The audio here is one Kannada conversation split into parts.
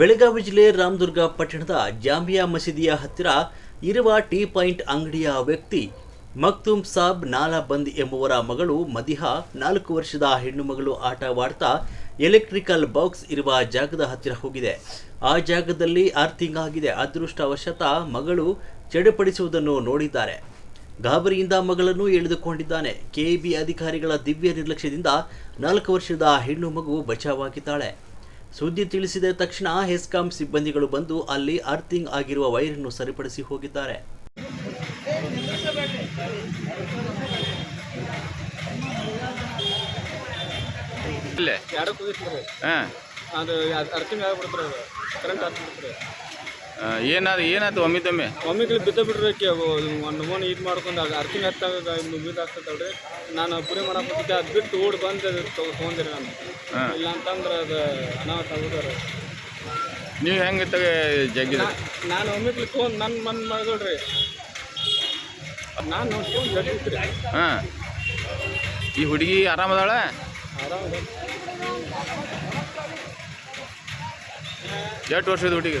ಬೆಳಗಾವಿ ಜಿಲ್ಲೆ ರಾಮದುರ್ಗ ಪಟ್ಟಣದ ಜಾಮಿಯಾ ಮಸೀದಿಯ ಹತ್ತಿರ ಇರುವ ಟೀ ಪಾಯಿಂಟ್ ಅಂಗಡಿಯ ವ್ಯಕ್ತಿ ಮಕ್ತುಮ್ ಸಾಬ್ ನಾಲಾಬಂದ್ ಎಂಬುವರ ಮಗಳು ಮದಿಹಾ, ನಾಲ್ಕು ವರ್ಷದ ಹೆಣ್ಣು ಮಗಳು ಆಟವಾಡ್ತಾ ಎಲೆಕ್ಟ್ರಿಕಲ್ ಬಾಕ್ಸ್ ಇರುವ ಜಾಗದ ಹತ್ತಿರ ಹೋಗಿದೆ. ಆ ಜಾಗದಲ್ಲಿ ಅರ್ಥಿಂಗ್ ಆಗಿದೆ. ಅದೃಷ್ಟವಶತ ಮಗಳು ಚಡುಪಡಿಸುವುದನ್ನು ನೋಡಿದ್ದಾರೆ. ಗಾಬರಿಯಿಂದ ಮಗಳನ್ನು ಎಳೆದುಕೊಂಡಿದ್ದಾನೆ. ಕೆಇಬಿ ಅಧಿಕಾರಿಗಳ ದಿವ್ಯ ನಿರ್ಲಕ್ಷ್ಯದಿಂದ ನಾಲ್ಕು ವರ್ಷದ ಹೆಣ್ಣು ಮಗು ಬಚಾವಾಗಿದ್ದಾಳೆ ಸುದ್ದಿ ತಿಳಿಸಿದ ತಕ್ಷಣ ಹೆಸ್ಕಾಂ ಸಿಬ್ಬಂದಿಗಳು ಬಂದು ಅಲ್ಲಿ ಅರ್ಥಿಂಗ್ ಆಗಿರುವ ವೈರನ್ನು ಸರಿಪಡಿಸಿ ಹೋಗಿದ್ದಾರೆ. ಅದು ಅರ್ಥಿಂಗ್ ಆಗ್ಬಿಡ್ತಾರೆ ಕರೆಂಟ್ ಏನಾದ ಏನಾಯ್ತು ಒಮ್ಮಿದೊಮ್ಮೆ ಒಮ್ಮೆಗಳು ಬಿದ್ದ ಬಿಡ್ರಿ ಒಂದು ಮೋನ್ ಇದು ಮಾಡ್ಕೊಂಡು ಅದು ಅರ್ತಿಂಗ್ ಹತ್ತಾಗ ಬಿದ್ದು ಆಗ್ತದಲ್ರಿ ನಾನು ಪುರಿ ಮಾಡಕ್ಕೆ ಅದು ಬಿಟ್ಟು ಓಡಿ ಬಂದು ತೊಗೊಂಡಿರಿ ನಾನು. ಹಾಂ. ಇಲ್ಲ ಅಂತಂದ್ರೆ ಅದು ಅನಾಹುತ ಆಗುದಾರೆ ನೀವು ಹೆಂಗೆ ತಗ ಜಗ್ಗಿದ ನಾನು ಒಮ್ಮೆಗಳು ತೊಗೊಂಡು ನನ್ನ ಮನ್ ಮಾಡಿದ್ರಿ ನಾನು ನೋಡ್ಕೊಂಡು ಜಗ್ಗಿತ್ರಿ. ಹಾಂ. ಈ ಹುಡುಗಿ ಆರಾಮದಾಳ? ಆರಾಮ ಎಷ್ಟು ವರ್ಷದ ಹುಡುಗಿ?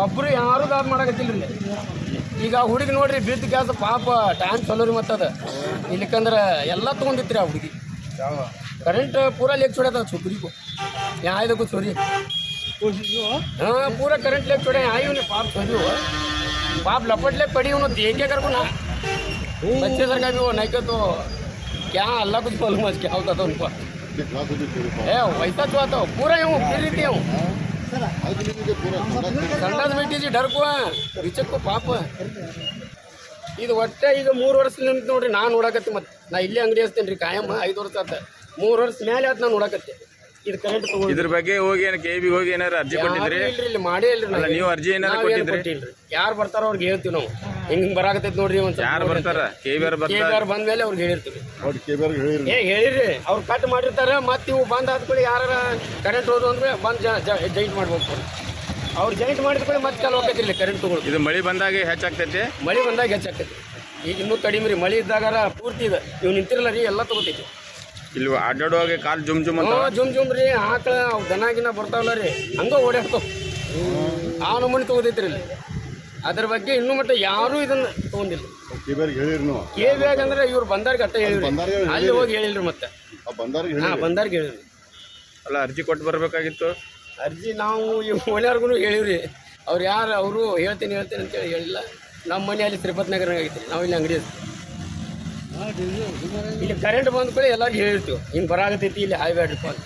ಒಬ್ರು ಯಾರು ದಾದ ಮಾಡಕತ್ತಿಲ್ರಿ? ಈಗ ಹುಡುಗಿ ನೋಡ್ರಿ, ಬಿದ್ದ ಗ್ಯಾಸ್ ಪಾಪ ಟೈಮ್ ಚಲೋ ರೀ ಮತ್ತದ. ಇಲ್ಲಿಕಂದ್ರೆ ಎಲ್ಲ ತೊಗೊಂಡಿತ್ರಿ ಆ ಹುಡುಗಿ. ಕರೆಂಟ್ ಪೂರಾ ಲೇಕ್ छोड़ा था छोकरी को यहाँ देखो छोरी हाँ पूरा करंट लेक छोड़े आई उन्हें पाप छोरी हो पाप लपट ले पड़ी उन्होंने देख के कर को ना बच्चे सर का भी वो नहीं के तो क्या अल्लाह कुछ मालूम है क्या होता था उनको ए वैसा छुआ तो पूरा यूँ फिर रही थी यूँ ಸಂಡಾದ ಬಿಟ್ಟಿದ್ವಿ ಡರ್ಕು ವಿಚಕ್ಕು ಪಾಪ ಇದು ಒಟ್ಟೆ ಈಗ ಮೂರು ವರ್ಷ ನಿಂತು ನೋಡ್ರಿ ನಾನು ನೋಡಕತ್ತಿ ಮತ್ತೆ ನಾ ಇಲ್ಲೇ ಅಂಗಡಿ ಹಚ್ತೇನೆ ರೀ ಕಾಯಮ್ಮ ಐದು ವರ್ಷ ಆತ ಮೂರು ವರ್ಷ ಮೇಲೆ ಆತ್ ನಾನು ನೋಡಕತ್ತೆ. ಇದು ಕರೆಂಟ್ ತಗೊಂಡು. ಇದ್ರ ಬಗ್ಗೆ ಹೋಗಿ ಏನು ಕೆ ಬಿ ಹೋಗಿ ಏನಾರ ಅರ್ಜಿ ಕೊಟ್ಟಿದ್ರಿ? ಇಲ್ರಿ ಇಲ್ಲಿ ಮಾಡೇ ಇಲ್ರಿ ಅಲ್ಲ ನೀವು ಅರ್ಜಿ ಏನಾರ ಕೊಟ್ಟಿದ್ರಿ? ಯಾರು ಬರ್ತಾರ ಅವ್ರಿಗೆ ಹೇಳ್ತೀವಿ ನಾವು. ಹಿಂಗ್ ಹಿಂಗ್ ಬರಾಕತ್ತೈತಿ ನೋಡ್ರಿ ಯಾರು ಬರ್ತಾರ? ಕೆ ಬಿ ಆರ್ ಬರ್ತಾರ. ಬಂದ ಮೇಲೆ ಅವ್ರಿಗೆ ಹೇಳಿರ್ತೀವಿ. ಏ ಹೇಳಿರಿ ಅವ್ರು ಕಟ್ ಮಾಡಿರ್ತಾರೆ ಮತ್ತೆ ಇವು ಬಂದ್ ಆದ್ಕೊಳ್ಳಿ ಯಾರ ಕರೆಂಟ್ ಹೋದ್ರು ಅಂದ್ರೆ ಬಂದ್ ಜೈಂಟ್ ಮಾಡ್ಬೇಕು ಅವ್ರು. ಜೈಂಟ್ ಮಾಡಿದ್ಕೊಳ್ಳಿ ಮತ್ತೆ ಚಾಲು ಆಕೈತಿರ್ಲಿ ಕರೆಂಟ್ ತಗೊಳ್ಳಿ ಇದು ಮಳಿ ಬಂದಾಗ ಹೆಚ್ಚಾಗ್ತೈತಿ? ಮಳೆ ಬಂದಾಗ ಹೆಚ್ಚಾಗ್ತೈತಿ. ಈಗ ಇನ್ನೂ ಕಡಿಮೆ ರೀ. ಮಳೆ ಇದ್ದಾಗ ಪೂರ್ತಿ ಇದೆ. ಇವ್ ನಿಂತಿರಲ್ಲ ರೀ ಎಲ್ಲ ತಗೋತೈತಿ. ಇಲ್ಲಿ ಅಡ್ಡಾಡುವಾಗ ಕಾಲ್ ಜುಮ್ ಜುಮ್ ಅಂತ? ಜುಮ್ ಜುಮ್ ರೀ. ಆಕಳ ಅವು ದನ ಗಿನ ಬರ್ತಾವಲ್ಲ ರೀ. ಹಂಗ ಓಡಾಡ್ತಾವ ಆ ನಮೂನಿ ತಗೋದೈತ್ರಿ ಇಲ್ಲಿ. ಅದ್ರ ಬಗ್ಗೆ ಇನ್ನೂ ಮಟ್ಟ ಯಾರೂ ಇದನ್ನ ತಗೊಂಡಿಲ್ಲ. ಕೆ ಅಂದ್ರೆ ಇವ್ರು ಬಂದಾರ್ಗೆ ಅಟ್ಟ ಹೇಳಿರಿ ಬಂದಾರ್ಗೆ ಹೇಳಿರಿ. ಅಲ್ಲಿ ಹೋಗಿ ಹೇಳಿಲ್ರಿ ಮತ್ತೆ. ಹಾ ಹೇಳಿ ಬಂದಾರ್ಗೆ ಹೇಳಿರಿ ಅಲ್ಲ ಅರ್ಜಿ ಕೊಟ್ಟು ಬರ್ಬೇಕಾಗಿತ್ತು? ಅರ್ಜಿ ನಾವು ಈ ಮನೆಯವ್ರಿಗೂ ಹೇಳಿವ್ರಿ. ಅವ್ರು ಯಾರು ಅವರು ಹೇಳ್ತೀನಿ ಹೇಳ್ತೀನಿ ಅಂತೇಳಿ ಹೇಳಿಲ್ಲ. ನಮ್ಮ ಮನೆಯಲ್ಲಿ ತಿರುಪತಿ ನಗರ ಆಗಿತ್ತು ನಾವು ಇಲ್ಲಿ ಅಂಗಡಿ. ಇಲ್ಲಿ ಕರೆಂಟ್ ಬಂದ ಕೂಡ ಎಲ್ಲರಿಗೂ ಹೇಳ್ತೀವಿ. ಹಿಂಗೆ ಬರಾಗತೈತಿ ಇಲ್ಲಿ ಹಾಯ್ಬೇಡ್ರಿಪ್ಪ ಅಂತ.